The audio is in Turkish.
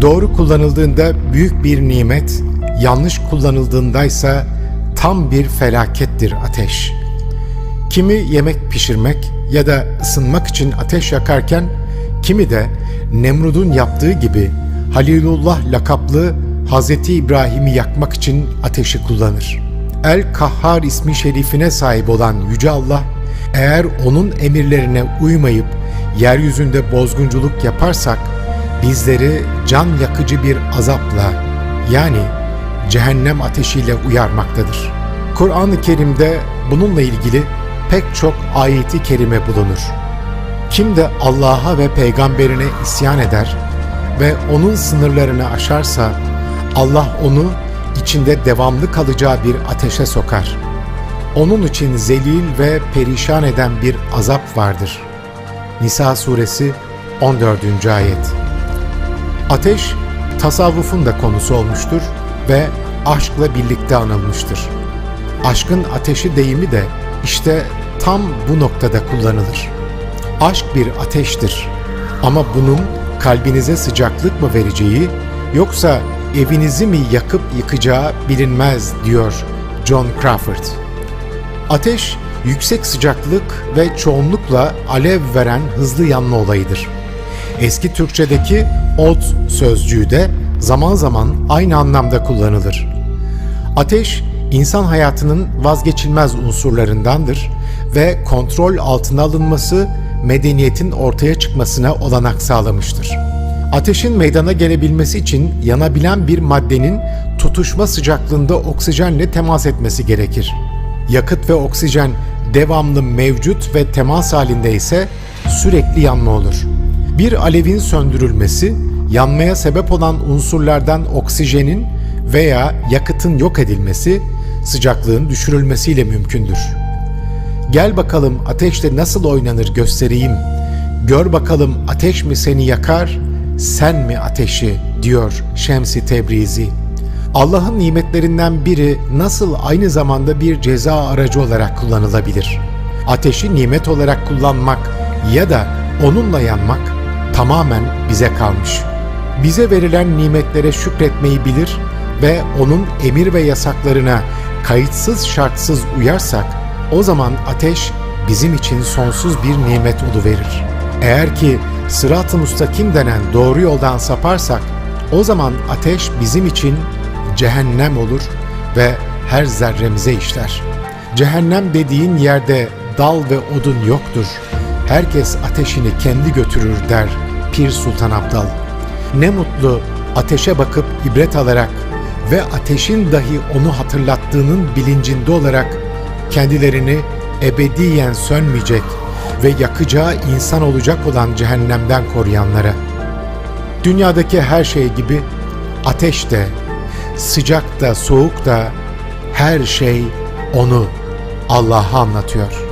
Doğru kullanıldığında büyük bir nimet, yanlış kullanıldığındaysa tam bir felakettir ateş. Kimi yemek pişirmek ya da ısınmak için ateş yakarken, kimi de Nemrud'un yaptığı gibi Halilullah lakaplı Hz. İbrahim'i yakmak için ateşi kullanır. El-Kahhar ismi şerifine sahip olan Yüce Allah, eğer onun emirlerine uymayıp yeryüzünde bozgunculuk yaparsak, bizleri can yakıcı bir azapla yani cehennem ateşiyle uyarmaktadır. Kur'an-ı Kerim'de bununla ilgili pek çok ayeti kerime bulunur. Kim de Allah'a ve peygamberine isyan eder ve onun sınırlarını aşarsa Allah onu içinde devamlı kalacağı bir ateşe sokar. Onun için zelil ve perişan eden bir azap vardır. Nisa suresi 14. ayet. Ateş tasavvufun da konusu olmuştur ve aşkla birlikte anılmıştır. Aşkın ateşi deyimi de işte tam bu noktada kullanılır. Aşk bir ateştir ama bunun kalbinize sıcaklık mı vereceği yoksa evinizi mi yakıp yıkacağı bilinmez diyor John Crawford. Ateş yüksek sıcaklık ve çoğunlukla alev veren hızlı yanma olayıdır. Eski Türkçedeki ot sözcüğü de zaman zaman aynı anlamda kullanılır. Ateş, insan hayatının vazgeçilmez unsurlarındandır ve kontrol altına alınması medeniyetin ortaya çıkmasına olanak sağlamıştır. Ateşin meydana gelebilmesi için yanabilen bir maddenin tutuşma sıcaklığında oksijenle temas etmesi gerekir. Yakıt ve oksijen devamlı mevcut ve temas halinde ise sürekli yanma olur. Bir alevin söndürülmesi, yanmaya sebep olan unsurlardan oksijenin veya yakıtın yok edilmesi, sıcaklığın düşürülmesiyle mümkündür. Gel bakalım ateşle nasıl oynanır göstereyim. Gör bakalım ateş mi seni yakar, sen mi ateşi diyor Şemsi Tebrizi. Allah'ın nimetlerinden biri nasıl aynı zamanda bir ceza aracı olarak kullanılabilir? Ateşi nimet olarak kullanmak ya da onunla yanmak tamamen bize kalmış. Bize verilen nimetlere şükretmeyi bilir ve onun emir ve yasaklarına kayıtsız şartsız uyarsak o zaman ateş bizim için sonsuz bir nimet verir. Eğer ki sırat-ı müstakim denen doğru yoldan saparsak o zaman ateş bizim için cehennem olur ve her zerremize işler. Cehennem dediğin yerde dal ve odun yoktur. Herkes ateşini kendi götürür der Pir Sultan Abdal. Ne mutlu ateşe bakıp ibret alarak ve ateşin dahi onu hatırlattığının bilincinde olarak kendilerini ebediyen sönmeyecek ve yakacağı insan olacak olan cehennemden koruyanlara. Dünyadaki her şey gibi ateş de, sıcak da, soğuk da her şey onu Allah'a anlatıyor.''